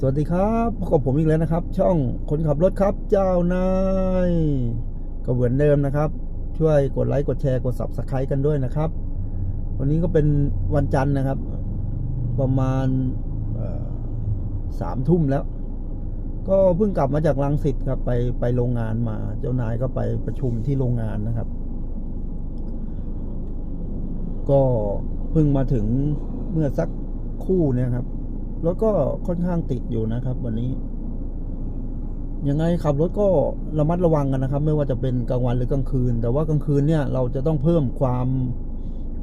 สวัสดีครับพบกับผมอีกแล้วนะครับ ช่องคนขับรถครับ เจ้านายก็เหมือนเดิมนะครับ ช่วยกดไลค์กดแชร์กด subscribe กันด้วยนะครับ วันนี้ก็เป็นวันจันทร์นะครับ ประมาณสามทุ่มแล้ว ก็เพิ่งกลับมาจากลังสิตครับ ไปไปโรงงานมา เจ้านายก็ไปประชุมที่โรงงานนะครับ ก็เพิ่งมาถึงเมื่อสักคู่เนี่ยครับ รถก็ค่อนข้างติดอยู่นะครับ วันนี้ ยังไงขับรถก็ระมัดระวังกันนะครับ ไม่ว่าจะเป็นกลางวันหรือกลางคืน แต่ว่ากลางคืนเนี่ย เราจะต้องเพิ่มความ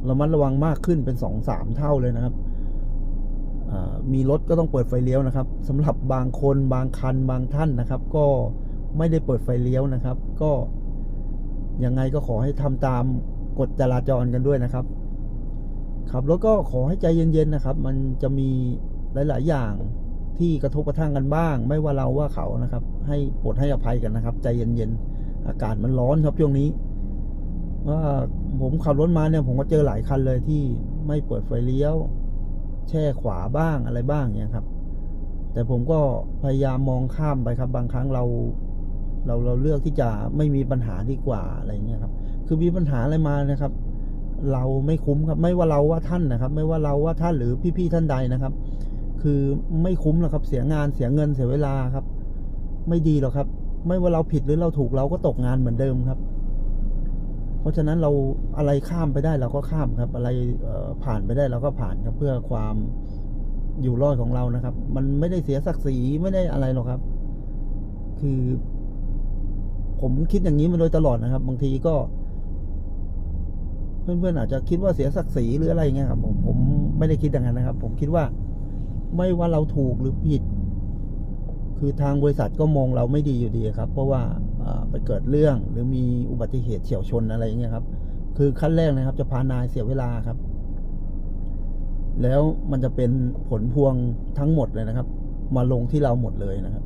ระมัดระวังมากขึ้นเป็นสองสามเท่าเลยนะครับมีรถก็ต้องเปิดไฟเลี้ยวนะครับสำหรับบางคนบางคันบางท่านนะครับ ก็ไม่ได้เปิดไฟเลี้ยวนะครับ ก็ยังไงก็ขอให้ทำตามกฎจราจรกันด้วยนะครับขับรถก็ขอให้ใจเย็นๆนะครับ มันจะมี หลาย ๆ อย่างที่กระทบกระทั่งกันบ้าง ไม่ว่าเราว่าเขานะครับ ให้โปรดให้อภัยกันนะครับ ใจเย็นๆอากาศมันร้อนครับช่วงนี้ว่าผมขับรถมาเนี่ยผมก็เจอหลายคันเลยที่ไม่เปิดไฟเลี้ยว แช่ขวาบ้างอะไรบ้างเนี่ยครับ แต่ผมก็พยายามมองข้ามไปครับ บางครั้งเรา เราเราเลือกที่จะไม่มีปัญหาดีกว่าอะไรเงี้ยครับ คือมีปัญหาอะไรมานะครับ เราไม่คุ้มครับ ไม่ว่าเราว่าท่านนะครับ ไม่ว่าเราว่าท่านหรือพี่ๆท่านใดนะครับ คือไม่คุ้มหรอกครับเสียงานเสียเงินเสียเวลาครับ ไม่ดีหรอกครับ ไม่ว่าเราผิดหรือเราถูกเราก็ตกงานเหมือนเดิมครับ เพราะฉะนั้นเราอะไรข้ามไปได้เราก็ข้ามครับ อะไรผ่านไปได้เราก็ผ่านครับ เพื่อความอยู่รอดของเรานะครับ มันไม่ได้เสียศักดิ์ศรีไม่ได้อะไรหรอกครับ คือ ผมคิดอย่างนี้มาโดยตลอดนะครับ บางทีก็ เพื่อนๆอาจจะคิดว่าเสียศักดิ์ศรีหรืออะไรเงี้ยครับ ผมผมไม่ได้คิดอย่างนั้นนะครับ ผมคิดว่า ไม่ว่าเราถูกหรือผิด คือทางบริษัทก็มองเราไม่ดีอยู่ดีครับ เพราะว่าไปเกิดเรื่องหรือมีอุบัติเหตุเฉียวชนอะไรเงี้ยครับ คือขั้นแรกนะครับ จะพานายเสียเวลาครับ แล้วมันจะเป็นผลพวงทั้งหมดเลยนะครับ มาลงที่เราหมดเลยนะครับ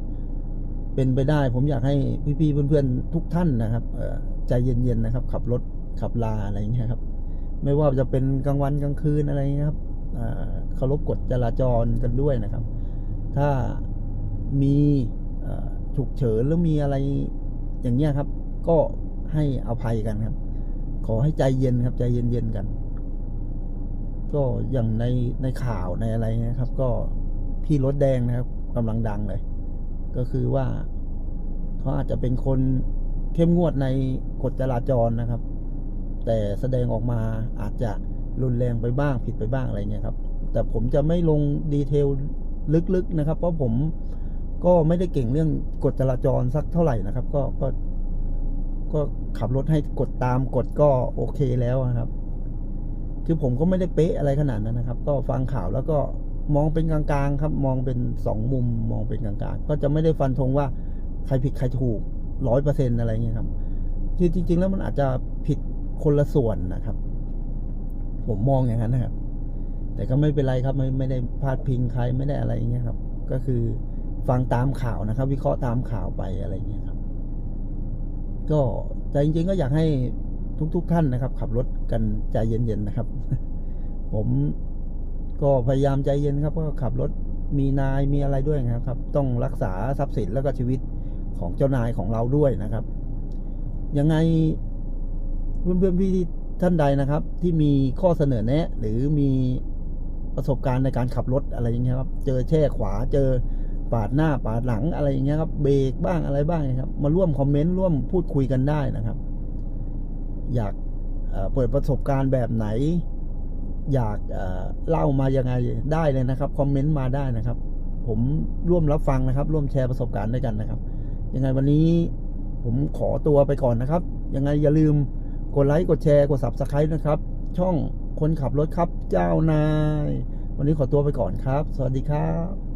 เป็นไปได้ผมอยากให้พี่ๆเพื่อนๆทุกท่านนะครับใจเย็นๆนะครับ ขับรถขับลาอะไรอย่างเงี้ยครับ ไม่ว่าจะเป็นกลางวันกลางคืนอะไรเงี้ยครับ เคารพกฎจราจรกันด้วยนะครับ ถ้ามีฉุกเฉินหรือมีอะไรอย่างเงี้ยครับ ก็ให้อภัยกันครับ ขอให้ใจเย็นครับ ใจเย็นๆกัน ก็อย่างในในข่าวในอะไรนะครับ ก็พี่รถแดงนะครับกำลังดังเลย ก็คือว่าเขาอาจจะเป็นคนเข้มงวดในกฎจราจรนะครับ แต่แสดงออกมาอาจจะรุนแรงไปบ้างผิดไปบ้างอะไรเงี้ยครับ แต่ผมจะไม่ลงดีเทลลึกๆนะครับ เพราะผมก็ไม่ได้เก่งเรื่องกฎจราจรสักเท่าไหร่นะครับ ก็ก็ก็ขับรถให้กดตามกฎก็โอเคแล้วนะครับ คือผมก็ไม่ได้เป๊ะอะไรขนาดนั้นนะครับ ก็ฟังข่าวแล้วก็มองเป็นกลางๆครับ มองเป็นสองมุมมองเป็นกลางๆ ก็จะไม่ได้ฟันธงว่าใครผิดใครถูกร้อยเปอร์เซ็นอะไรเงี้ยครับคือจริง ๆ แล้วมันอาจจะผิดคนละส่วนนะครับ ผมมองอย่างนั้นนะครับ แต่ก็ไม่เป็นไรครับไม่ไม่ได้พาดพิงใครไม่ได้อะไรอย่างเงี้ยครับ ก็คือฟังตามข่าวนะครับ วิเคราะห์ตามข่าวไปอะไรเงี้ยครับ ก็แต่จริงๆก็อยากให้ทุกๆท่านนะครับ ขับรถกันใจเย็นๆนะครับ ผมก็พยายามใจเย็นครับก็ขับรถมีนายมีอะไรด้วยนะครับ ต้องรักษาทรัพย์สินแล้วก็ชีวิตของเจ้านายของเราด้วยนะครับ ยังไงเพื่อนๆพี่ท่านใดนะครับ ที่มีข้อเสนอแนะ หรือมี ประสบการณ์ในการขับรถอะไรอย่างเงี้ยครับ เจอแช่ขวาเจอปาดหน้าปาดหลังอะไรอย่างเงี้ยครับ เบรกบ้างอะไรบ้างนะครับ มาร่วมคอมเมนต์ร่วมพูดคุยกันได้นะครับ อยากเปิดประสบการณ์แบบไหน อยากเล่ามายังไงได้เลยนะครับคอมเมนต์มาได้นะครับ ผมร่วมรับฟังนะครับ ร่วมแชร์ประสบการณ์ด้วยกันนะครับ ยังไงวันนี้ผมขอตัวไปก่อนนะครับ ยังไงอย่าลืมกดไลค์กดแชร์กด subscribe นะครับ ช่อง คนขับรถครับเจ้านาย วันนี้ขอตัวไปก่อนครับ สวัสดีครับ